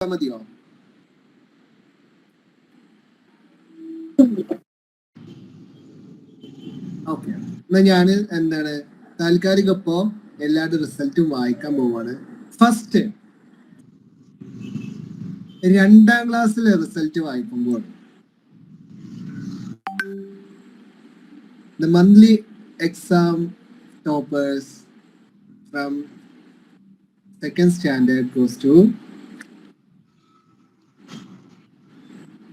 മതിയോ ഓക്കെ. എന്നാ ഞാൻ എന്താണ് താൽക്കാലിക ഇപ്പോ എല്ലാവരുടെ റിസൾട്ടും വായിക്കാൻ പോവാണ്. ഫസ്റ്റ് രണ്ടാം ക്ലാസ്സിലെ റിസൾട്ട് വായിക്കുമ്പോൾ monthly exam toppers from second standard to to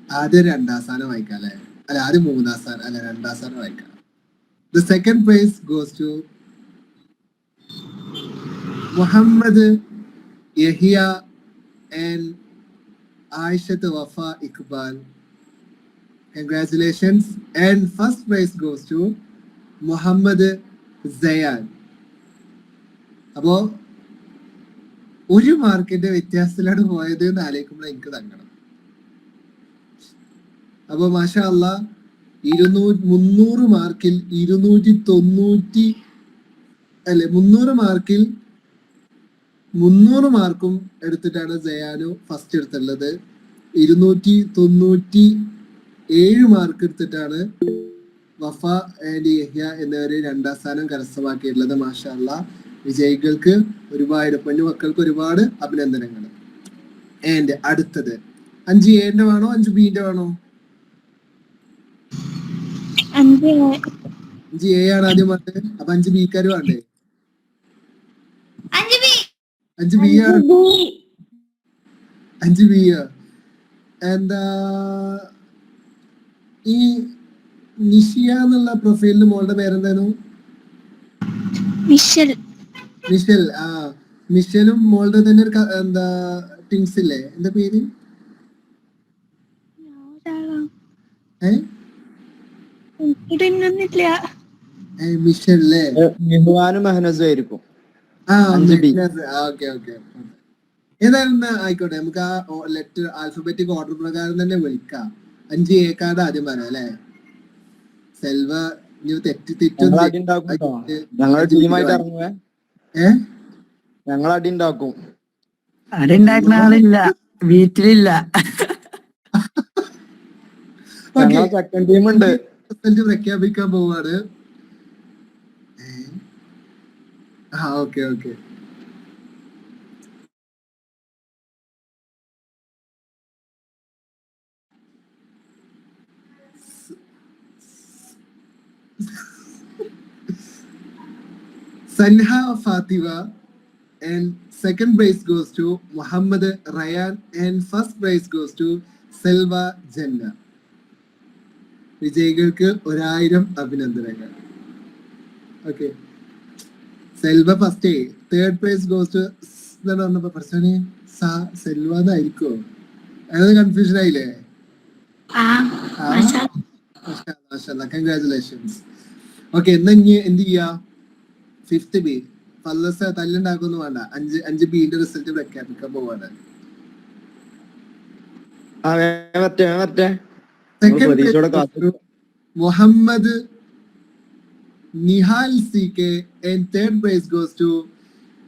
ആദ്യം രണ്ടാം സ്ഥാനം വായിക്കാം അല്ലെ? അല്ല ആദ്യം മൂന്നാം സ്ഥാനം അല്ല രണ്ടാം സ്ഥാനം വായിക്കാം. The second prize goes to Muhammad Yahiya and Ayishath Wafa Iqbal. Congratulations and first prize goes to Muhammad Sayan. അപ്പോ ഒരു മാർക്കിന്റെ വ്യത്യാസത്തിലാണ് പോയത് എന്ന് ആലോചിക്കുമ്പോൾ എനിക്ക് തങ്ങണം അപ്പൊ മാഷാ അല്ല ഇരുന്നൂ മുന്നൂറ് മാർക്കിൽ ഇരുന്നൂറ്റി തൊണ്ണൂറ്റി അല്ലെ മുന്നൂറ് മാർക്കിൽ മുന്നൂറ് മാർക്കും എടുത്തിട്ടാണ് ജയാനു ഫസ്റ്റ് എടുത്തുള്ളത് ഇരുന്നൂറ്റി തൊണ്ണൂറ്റി ഏഴ് മാർക്ക് എടുത്തിട്ടാണ് വഫ ആൻഡ് യഹ്യ എന്നിവരെ രണ്ടാം സ്ഥാനം കരസ്ഥമാക്കിയിട്ടുള്ളത് മാഷാ അല്ല വിജയികൾക്ക് ഒരുപാട് പൊന്നു മക്കൾക്ക് ഒരുപാട് അഭിനന്ദനങ്ങൾ. ആൻഡ് അടുത്തത് അഞ്ച് എന്റെ വേണോ അഞ്ച് ബിന്റെ വേണോ? അഞ്ച് എ. ആണ് ആദ്യം വേണ്ടത് അപ്പൊ അഞ്ച് ബിക്കാര് വേണ്ടേ? അഞ്ച് ബി അഞ്ച് ബി ആണ്. അഞ്ച് ബി എന്താ ഈ നിഷിയ എന്നുള്ള പ്രൊഫൈലിൽ മോളുടെ പേരെന്തായിരുന്നു മിഷൽ. മിഷൽ ആ. മിഷലും മോളുടെ തന്നെ ഒരു എന്താ ടിങ്സ് ഇല്ലേ? എന്താ പേര്? ഏ? മെഹനസും ആയിരിക്കും. ഓക്കെ ഏതായാലും ആയിക്കോട്ടെ. നമുക്ക് ആ ലെറ്റർ ആൽഫബറ്റിക് ഓർഡർ പ്രകാരം തന്നെ വിളിക്കാം. അഞ്ച് എ കാർഡ് ആദ്യം പറയാം അല്ലെ? സെൽവ തെറ്റി ഞങ്ങൾ അടി ഉണ്ടാക്കും അടി ആളില്ല വീട്ടിലില്ല. സെക്കൻഡ് ടീം ഉണ്ട്. റിസൾട്ട് പ്രഖ്യാപിക്കാൻ പോവാണ് ഏ? ആ okay okay Sanha Fathiva and second prize goes to Muhammad Ryan and first prize goes to Selva Janna വിജയികൾക്ക് ഒരായിരം അഭിനന്ദനങ്ങൾ. Okay Selva first third prize goes to എന്നാണ് പറഞ്ഞപ്പോ പ്രശ്നം? സാ സെൽവ എന്നായിരിക്കോ? അതായത് കൺഫ്യൂഷൻ ആയില്ലേ. കൺഗ്രാറ്റുലേഷൻസ് ഓക്കെ എന്നാ ഇനി എന്ത് ചെയ്യാ? ഫിഫ്ത് ബി ഫല്ലസ് തല്ലുണ്ടാക്കൊന്നും വേണ്ട. അഞ്ച് അഞ്ച് ബിന്റെ റിസൾട്ട് പ്രഖ്യാപിക്കാൻ പോവാണ്. ആ വേഗം വരട്ടെ. Muhammad Nihal C K and third prize goes to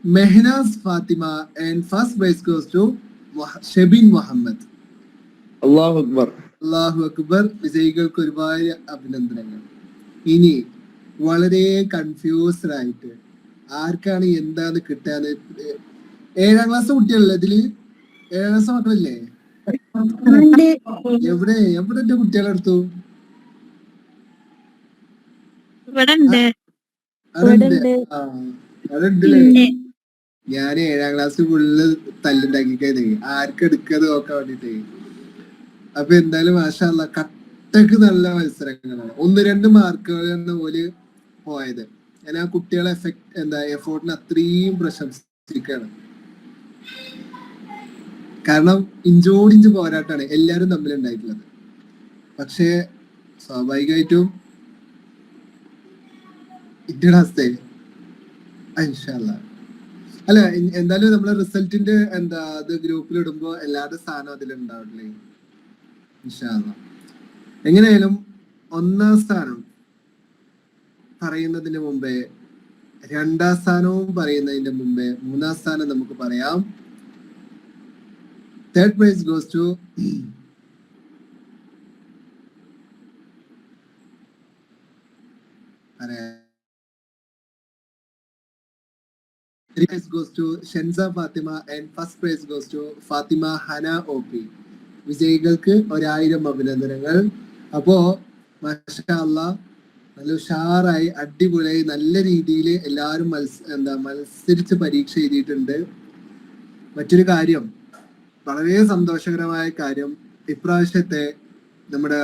Mehnaz Fathima and first prize goes to Shebin Muhammad. അള്ളാഹു അക്ബർ. അള്ളാഹു അക്ബർ വിജയികൾക്ക് ഒരുപാട് അഭിനന്ദനങ്ങൾ. ഇനി വളരെ കൺഫ്യൂസ്ഡ് ആയിട്ട് ആർക്കാണ് എന്താണ് കിട്ടാന്ന് ഏഴാം ക്ലാസ് കുട്ടികളല്ലേ ഇതിൽ? ഏഴാം ക്ലാസ് മക്കളില്ലേ? എവിടെ? എവിടെ എന്റെ കുട്ടികളെ എടുത്തു. ഞാൻ ഏഴാം ക്ലാസ് ഫുള്ള് തല്ലുണ്ടാക്കിക്കഴിഞ്ഞേ ആർക്ക് എടുക്കാതെ നോക്കാൻ വേണ്ടിട്ടേ. അപ്പൊ എന്തായാലും മാഷല്ല കട്ടക്ക് നല്ല മത്സരങ്ങളാണ്. ഒന്ന് രണ്ട് മാർക്കുകളാണ് പോലെ പോയത്. ഞാൻ ആ കുട്ടികളെ എഫക്ട് എന്താ എഫോർട്ടിന് അത്രയും പ്രശംസിക്കുകയാണ് കാരണം ഇഞ്ചോടിഞ്ച് പോരാട്ടാണ് എല്ലാവരും തമ്മിൽ ഉണ്ടായിട്ടുള്ളത് പക്ഷേ സ്വാഭാവികമായിട്ടും ഇന്ത്യയുടെ ഇൻഷാല്ല അല്ല. എന്തായാലും നമ്മളെ റിസൾട്ടിന്റെ എന്താ അത് ഗ്രൂപ്പിൽ ഇടുമ്പോ എല്ലാവരുടെ സ്ഥാനം അതിലുണ്ടാവില്ലേ? ഇൻഷാല്ല എങ്ങനെയായാലും ഒന്നാം സ്ഥാനം പറയുന്നതിന് മുമ്പേ രണ്ടാം സ്ഥാനവും പറയുന്നതിന്റെ മുമ്പേ മൂന്നാം സ്ഥാനം നമുക്ക് പറയാം. Third goes to to prize goes to Shenza Fatima and first prize goes to Fatima Hana OP. വിജയികൾക്ക് ഒരായിരം അഭിനന്ദനങ്ങൾ. അപ്പോ മഷാല്ല നല്ല ഉഷാറായി അടിപൊളിയായി നല്ല രീതിയിൽ എല്ലാവരും മത്സ എന്താ മത്സരിച്ച് പരീക്ഷ എഴുതിയിട്ടുണ്ട്. മറ്റൊരു കാര്യം വളരെ സന്തോഷകരമായ കാര്യം ഇപ്രാവശ്യത്തെ നമ്മുടെ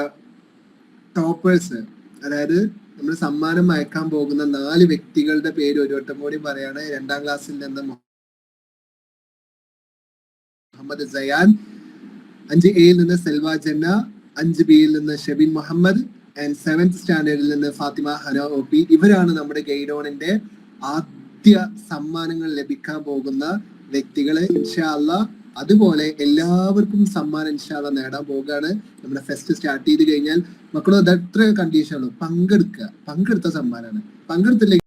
ടോപ്പേഴ്സ് അതായത് നമ്മൾ സമ്മാനം അയക്കാൻ പോകുന്ന നാല് വ്യക്തികളുടെ പേര് ഒരു വട്ടം കൂടി പറയാണ്. രണ്ടാം ക്ലാസ്സിൽ നിന്ന് മുഹമ്മദ് സയാൻ അഞ്ച് എയിൽ നിന്ന് സെൽവ ജന്ന അഞ്ച് ബിയിൽ നിന്ന് ഷെബിൻ മുഹമ്മദ് ആൻഡ് സെവൻത് സ്റ്റാൻഡേർഡിൽ നിന്ന് ഫാത്തിമ ഹന ഒ പി. ഇവരാണ് നമ്മുടെ ഗൈഡോണിന്റെ ആദ്യ സമ്മാനങ്ങൾ ലഭിക്കാൻ പോകുന്ന വ്യക്തികളെ. ഇൻഷാ അല്ലാ അതുപോലെ എല്ലാവർക്കും സമ്മാനം ഇൻഷാല്ല നേടാൻ പോകുകയാണ് നമ്മുടെ ഫെസ്റ്റ് സ്റ്റാർട്ട് ചെയ്ത് കഴിഞ്ഞാൽ മക്കളോ എത്ര കണ്ടീഷനുള്ളൂ പങ്കെടുക്കുക. പങ്കെടുത്ത സമ്മാനമാണ് പങ്കെടുത്തില്ലെങ്കിൽ